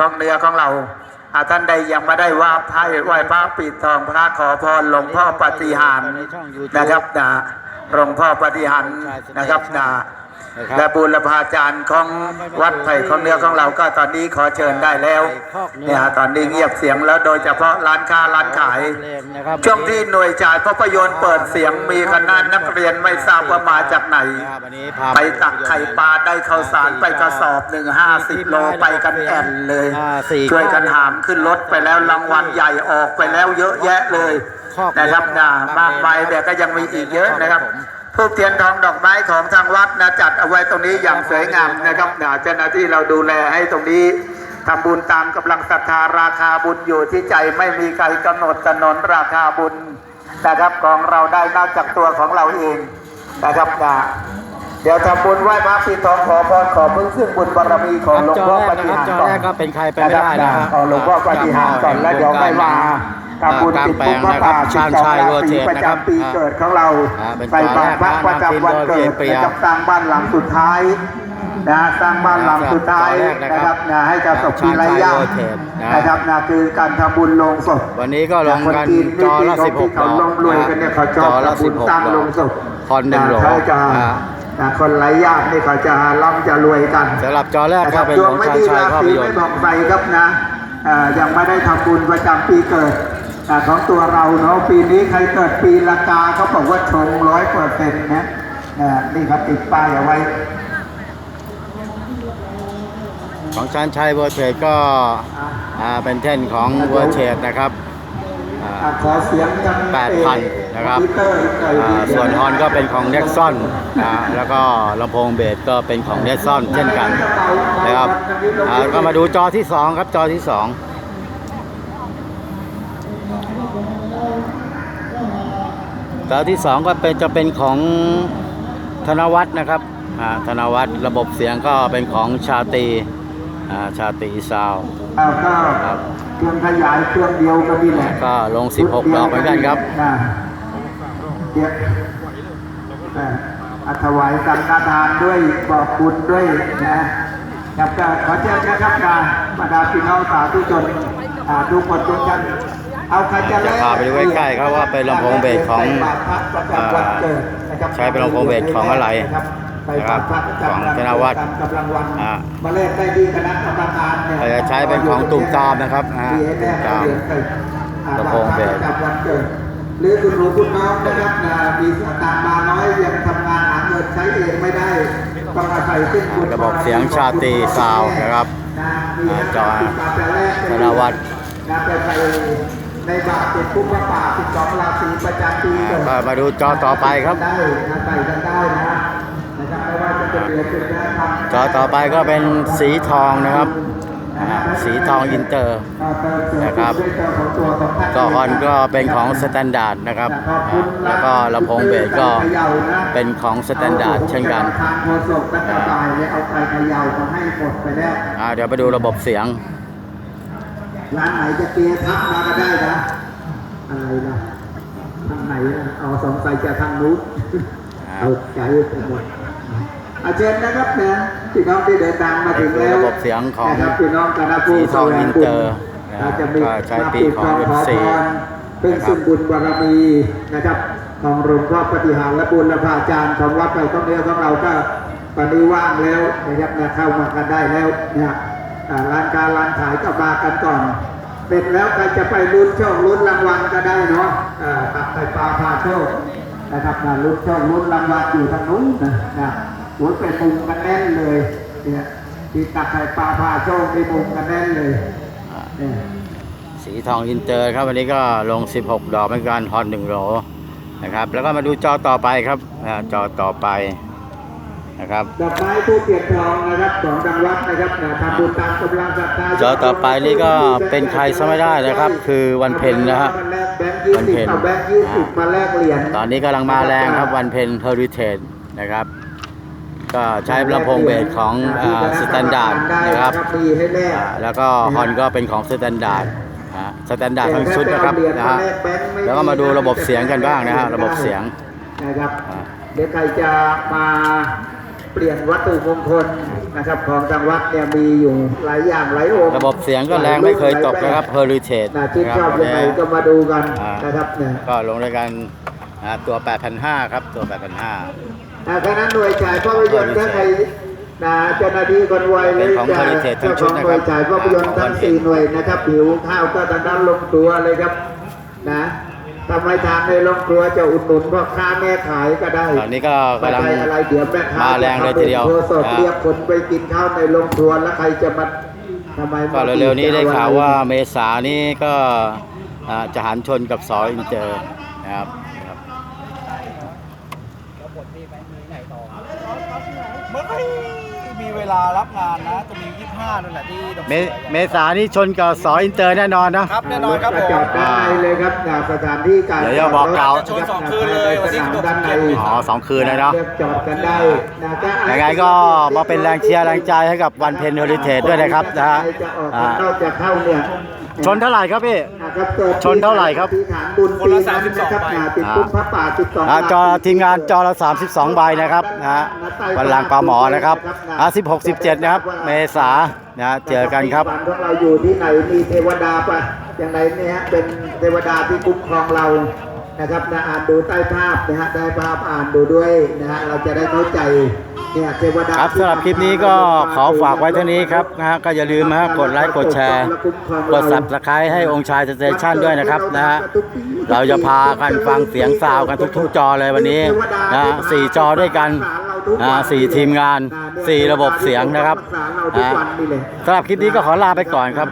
ของเนื้อของเราอาท่านใดยังไม่ได้ว่าพระไหว้พระปิดทองพระขอพรหลวงพ่อปฏิหารนะครับนะหลวงพ่อปฏิหารนะครับนะ และบุรพาจารย์ของวัดไผ่ของเนื้อของเราก็ตอนนี้ขอเชิญได้แล้วเนี่ยตอนนี้เงียบเสียงแล้วโดยเฉพาะร้านค้าร้านขาย ช่วงที่หน่วยจ่ายภาพยนตร์เปิดเสียงมีคณะนักเรียนไม่ทราบว่ามาจากไหนวันนี้พาไปตักไข่ปลาได้ข้าวสารไปกระสอบหนึ่งห้าสิบโลไปกันแอนเลยอ่าสี่ช่วยกันหามขึ้นรถไปแล้วรางวัลใหญ่ออกไปแล้วเยอะแยะเลยครอบ นะครับนะมากมายแต่ก็ยังมีอีกเยอะนะครับทูบเทียนทองดอกไม้ของทางวัดนะจัดเอาไว้ตรงนี้อย่างสวยงามนะครับนะเจ้าหน้าที่เราดูแลให้ตรงนี้ทำบุญตามกำลังศรัทธาราคาบุญอยู่ที่ใจไม่มีใครกำหนดกำหนนราคาบุญนะครับของเราได้นอกจากตัวของเราเองนะครับนะเดี๋ยวทำบุญไหว้พระปิดทองขอพรขอพึ่งซึ่งบุญบารมีของหลวงจอพ่อแรปกนะฏิครับหารจอก่อนแรกก็เป็นใครไปไม่ได้นะขอหลวงพ่อปฏิหารก่อนแล้วเดี๋ยวไม่ว่า ทำบุญติดปุกพระป่าชาญชัยเวอร์เจปีดประนะครับจำปีเกิดของเราอ่าเป็นใส่บาตรพระประจำวันเกิดจอแรกพระนามนะครับสร้างบ้านหลังสุดท้ายนะสร้างบ้านหลังสุดท้ายจอแรกนะนะคครัรับบนะให้กับศพปีไรย่างชาญชัยเวอร์เทปนะนะครับนะคือการทำบุญลงศพ วันนี้ก็ลงกันคจีนจอละที่สิบหกเขาดอกลงรวยกันเนี่ยเขาชจอบอละทำบุสิญบหกสร้างดลอกงศพคอนหนึ่งโหลเขาจะอ่านะคนไรญาตินี่เขาจะร่ำจะรวยกันสำหรับจอแรกก็เป็นดขวองงไม่ชาญดีชัยราภาพศียนไม่ตร์บอกใครครับนะเอ่อยังไม่ได้ทำบุญประจำปีเกิดอ่า ของตัวเราเนาะปีนี้ใครเกิดปีละกาเขาบอกว่าชงร้อยเปอร์เซ็นต์นะอ่านี่เขาติดป้ายเอาไว้ ของชาญชัยเวอร์เทดก็อ่าเป็นแท่นของเวอร์เทดนะครับอ่าอ่าขอเสียงทาง8,000นะครับมิเตอร์อีกหน่อยอ่าส่วนฮอนก็เป็นของเน็กซอนนะแล้วก็ลำโพงเบสก็เป็นของเน็กซอนเช่นกันนะครับอ่าก็มาดูจอที่ 2 ครับจอที่ 2 จอที่2ก็เป็นจะเป็นของธนวัฒน์นะครับอ่าธนวัฒน์ระบบเสียงก็เป็นของชาตรีอ่าชาตรีซาวด์อ่าก็ครับเครื่องขยายเครื่องเดียวก็มีแหละก็ลง 16 ดอกเหมือนกันครับนะเดี๋ยวอ่าอ่าถวายสังฆทานด้วยบอกบุญด้วยนะครับก็ขอเชิญนะครับนะบรรดาพี่น้องสาธุชนอ่าทุกคนทุกท่านเอาใคร จะจะพาไปดูใกล้ๆครับว่าเป็นลำโพงเบสของอ่าใช้เป็นลำโพงเบสของอะไรนะครับของธนวัฒน์อ่ามาเล่นได้ดีคณะกรรมการเนี่ยเราจะใช้เป็นของตุ่มตามนะครับอ่ามีให้แม่ตุ่มตามเรียนตึกอ่าลำโพงเบสประจำวันเกิดหรือคุณหนูคุณน้องนะครับนะมีสตางค์มาน้อยยังทำงานหาเงินใช้เองไม่ได้ต้องอาศัยซึ่งบุญระบบเสียงชาตรีซาวด์นะครับนะมีอ่าจอห้าสิบบาทแต่แรกธนวัฒน์นะไป ใส่ในบาทเป็นผู้พระป่าสิบสองราศีประจำปีเกิดก็มาดูจอต่อไปครับได้นะใส่กันได้นะนะครับไม่ว่าจะเป็นเหรียญเป็นแบงค์พันจอต่อไปก็เป็นสีทองนะครับอ่าสีทองอินเตอร์นะครับก็ฮอนก็เป็นของสแตนดาร์ดนะครับอ่าแล้วก็ลำโพงเบสก็เป็นของสแตนดาร์ดเช่นกันทางโฆษกและกระต่ายเนี่ยเอาไปเขย่ามาให้หมดไปแล้วอ่าเดี๋ยวไปดูระบบเสียง ร้านไหนจะเกียร์ทักมาก็ได้นะอะไรนะทางไหนนะเอาสงสัยจะทางนู้นอ่าเอาใจไปหมดอาเชิญนะครับนะพี่น้องที่เดินทางมาถึงแล้วระบบเสียงของนะครับพี่น้องคณะผู้สีทองแสวอินเตอร์บุญอาจจะมีก็ใช้ปีของมาปิดท14ขอพรเป็นซึ่งบุญบารมีนะครับของหลวงพ่อปฏิหารและบุญและพระอาจารย์ของวัดไปต้องเนื้อของเราก็ตอนนี้ว่างแล้วนะครับนะเข้ามากันได้แล้วนะอ่า ร้านค้าร้านขายก็มากันก่อนเป็นแล้วใครจะไปลุ้นโชคลุ้นรางวัลก็ได้เนาะตักไข่ปลาพาโชคนะครับนะลุ้นโชคลุ้นรางวัลอยู่ทางนู้นนะนะโอ้ยเป็นมุมกันแน่นเลยเนี่ยที่ตักไข่ปลาพาโชคในมุมกันแน่นเลยเนี่ยสีทองอินเตอร์ครับวันนี้ก็ลง 16 ดอกเหมือนกันฮอน1โหลนะครับแล้วก็มาดูจอต่อไปครับอ่าจอต่อไป นะครับดอกไม้ทูบเทียนทองนะครับของทางวัดนะครับนะทำบุญตามกำลังศรัทธาจอต่อไปนี่ก็เป็นใครซะไม่ได้นะครับ คือวันเพ็ญนะฮะวันเพ็ญเอาแบงค์ยี่สิบมาแลกเหรียญตอนนี้กำลังมาแรงครับวันเพ็ญเฮอริเทจนะครับ ก็ใช้ลำโพงเบสของสแตนดาร์ดนะครับมีให้แลกอ่าแล้วก็ฮอนก็เป็นของสแตนดาร์ดสแตนดาร์ดทั้งชุดนะครับนะฮะแล้วก็มาดูระบบเสียงกันบ้างนะฮะระบบเสียงนะครับอ่าเดี๋ยวใครจะมา เปลี่ยนวัตถุมงคลนะครับของทางวัดเนี่ยมีอยู่หลายอย่างหลายองค์ระบบเสียงก็แรงไม่เคยตกนะครับ Heritage นะที่นะชคอรับบยังไงก็มาดูกันอ่านนะครับเนี่ยก็ลงด้วยกันอ่าตัว 8,500 ครับ ตัว 8,500อ่าคณะหน่วยฉายภาพยนตร์ถ้าใครนะเจ้าหน้าที่คนไวหรือเป็นของจะ Heritage ทั้เจ้างขชุอดงนะหคน่รัวบยฉายภาพยนตร์ทั้งสี่หน่วยนะครับ ผิวข้าวก็ทางด้านลงตัวเลยครับนะ ทำไมทางในโรงครัวจะอุดหนุนพ่อค้าแม่ขายก็ได้ตอนนี้ก็กำลังไม่ใช่อะไรเดี๋ยวแม่ค้ามาแรงเลยทีเดียวโทรสดนะเรียกคนไปกินข้าวในโรงครัวแล้วใครจะมาทำไมก็เร็วๆนี้ได้ข่าวว่าเมษานี้ก็อ่าจะหันชนกับสออินเตอร์นะครับนะครับไม่มีเวลารับงานนะจะมี 25นั่นแหละที่ดอกเมเสือเมษานี้ชนกับสออินเตอร์แน่นอนนะ ครับแน่นอนครับจะผม จอดได้เลยครับจากสถานที่การเดี๋ยวจะบอกกล่าว จะชนสองคืนเลยวันที่สนามด้านในอ๋อสองคืนเลยเนาะเรียกจอดกันได้นะจ๊ะยังไงก็มาเป็นแรงเชียร์แรงใจให้กับวันเพนเฮอริเทจด้วยนะครับนะฮะจะออกอ่านอกจากเข้าเนี่ยชนเท่าไหร่ครับพี่นะครับเกิด ชนเท่าไหร่ครับที่ฐานบุญปีนั้นนะครับอ่าติดคุ้มพระป่า12อ่าจอทีมงานจอละ32 ใบนะครับนะฮะวันหลังปลาหมอนะครับอ่า16 17 นะครับ เมษานะฮะเจอกันครับวันของเราอยู่ที่ไหนมีเทวดาปะอย่างไรเนี่ยฮะเป็นเทวดาที่คุ้มครองเรานะครับนะอ่านดูใต้ภาพนะฮะได้ภาพอ่านดูด้วยนะฮะเราจะได้เข้าใจเนี่ยเทวดา ครับสำหรับคลิปนี้ก็ขอฝากไว้เท่านี้ครับนะฮะก็อย่าลืมนะฮะกดไลค์กดแชร์ กด subscribe ให้องค์ชายสเตชันด้วยนะครับนะฮะเราจะพากันฟังเสียงซาวกันทุกๆจอเลยวันนี้นะฮะสี่จอด้วยกันนะสี่ทีมงานสี่ระบบเสียงนะครับนะสำหรับคลิปนี้ก็ขอลาไปก่อนครับ